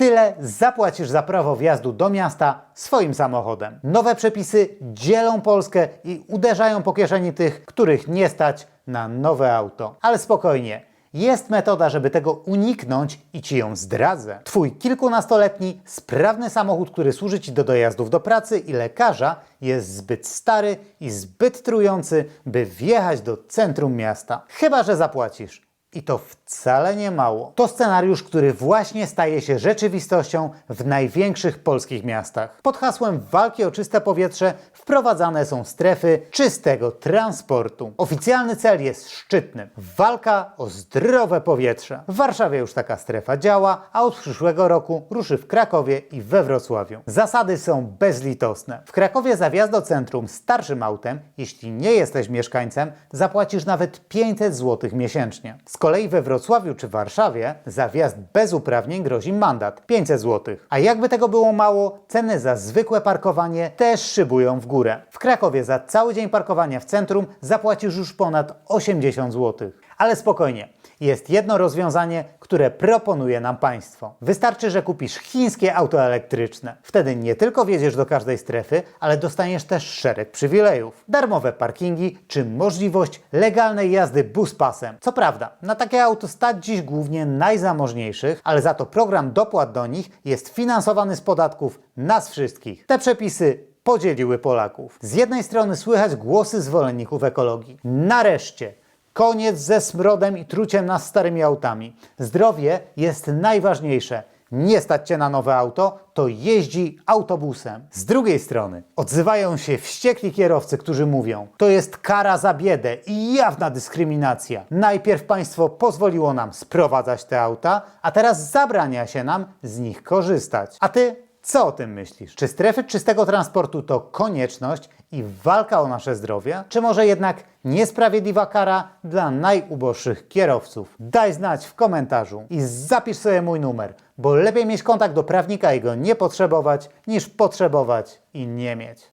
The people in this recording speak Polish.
tyle zapłacisz za prawo wjazdu do miasta swoim samochodem. Nowe przepisy dzielą Polskę i uderzają po kieszeni tych, których nie stać na nowe auto. Ale spokojnie. Jest metoda, żeby tego uniknąć i Ci ją zdradzę. Twój kilkunastoletni, sprawny samochód, który służy Ci do dojazdów do pracy i lekarza, jest zbyt stary i zbyt trujący, by wjechać do centrum miasta. Chyba, że zapłacisz. I to wcale nie mało. To scenariusz, który właśnie staje się rzeczywistością w największych polskich miastach. Pod hasłem walki o czyste powietrze wprowadzane są strefy czystego transportu. Oficjalny cel jest szczytny. Walka o zdrowe powietrze. W Warszawie już taka strefa działa, a od przyszłego roku ruszy w Krakowie i we Wrocławiu. Zasady są bezlitosne. W Krakowie za wjazd do centrum starszym autem, jeśli nie jesteś mieszkańcem, zapłacisz nawet 500 zł miesięcznie. Kolei we Wrocławiu czy Warszawie za wjazd bez uprawnień grozi mandat 500 zł. A jakby tego było mało, ceny za zwykłe parkowanie też szybują w górę. W Krakowie za cały dzień parkowania w centrum zapłacisz już ponad 80 zł. Ale spokojnie. Jest jedno rozwiązanie, które proponuje nam państwo. Wystarczy, że kupisz chińskie auto elektryczne. Wtedy nie tylko wjedziesz do każdej strefy, ale dostaniesz też szereg przywilejów. Darmowe parkingi czy możliwość legalnej jazdy buspasem. Co prawda, na takie auto stać dziś głównie najzamożniejszych, ale za to program dopłat do nich jest finansowany z podatków nas wszystkich. Te przepisy podzieliły Polaków. Z jednej strony słychać głosy zwolenników ekologii. Nareszcie Koniec ze smrodem i truciem nas starymi autami. Zdrowie jest najważniejsze. Nie stać cię na nowe auto, to jeździ autobusem. Z drugiej strony odzywają się wściekli kierowcy, którzy mówią: To jest kara za biedę i jawna dyskryminacja. Najpierw państwo pozwoliło nam sprowadzać te auta, a teraz zabrania się nam z nich korzystać. A ty co o tym myślisz? Czy strefy czystego transportu to konieczność i walka o nasze zdrowie? Czy może jednak niesprawiedliwa kara dla najuboższych kierowców? Daj znać w komentarzu i zapisz sobie mój numer, bo lepiej mieć kontakt do prawnika i go nie potrzebować, niż potrzebować i nie mieć.